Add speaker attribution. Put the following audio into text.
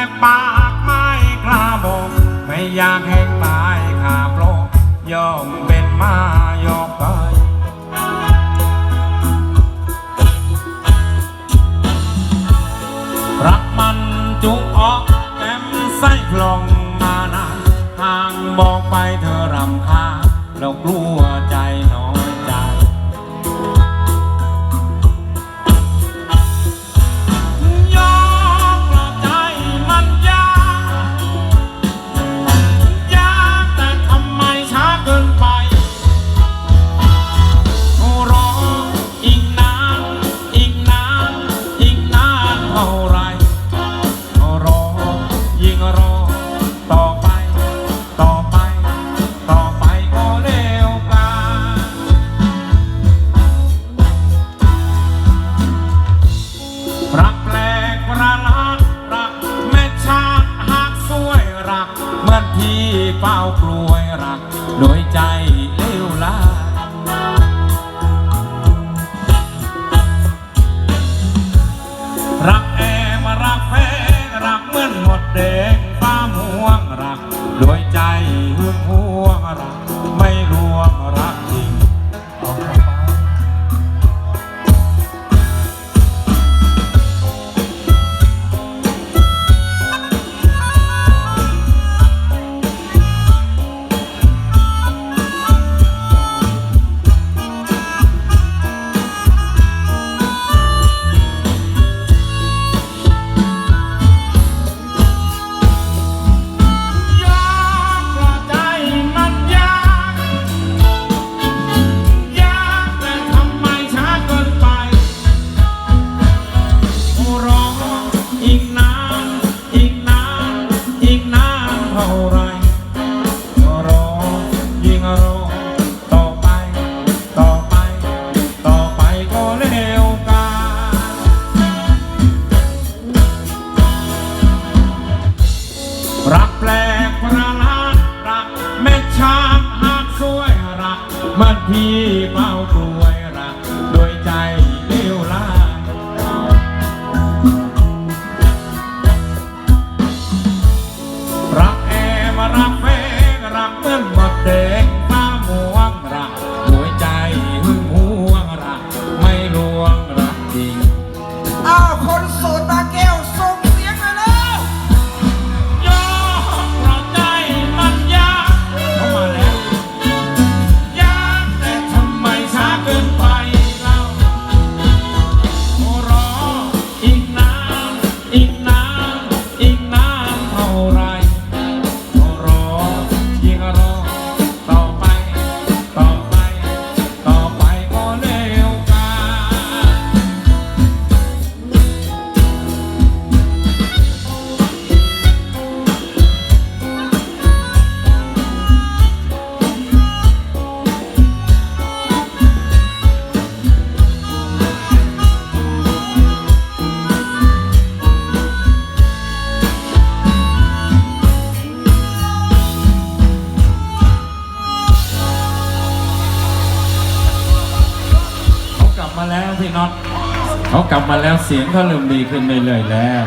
Speaker 1: แต่ปากไม่กล้าบอกไม่อยากแห้งตายขาโปรยอมเป็นมายอกไปรักมันจุกออกแอมไส้กลองมานานทางบอกไปเธอรำคาแล้วกลัวใจน้อย เฝ้ากลวยรักโดยใจ ที่เฝ้ากลวยรักโดยใจเลี้ยวลารักแอมรักแม่รักเพื่อนหมดเด มาแล้วพี่น็อตเขากลับมาแล้วเสียงเขาเริ่มดีขึ้นเรื่อยแล้ว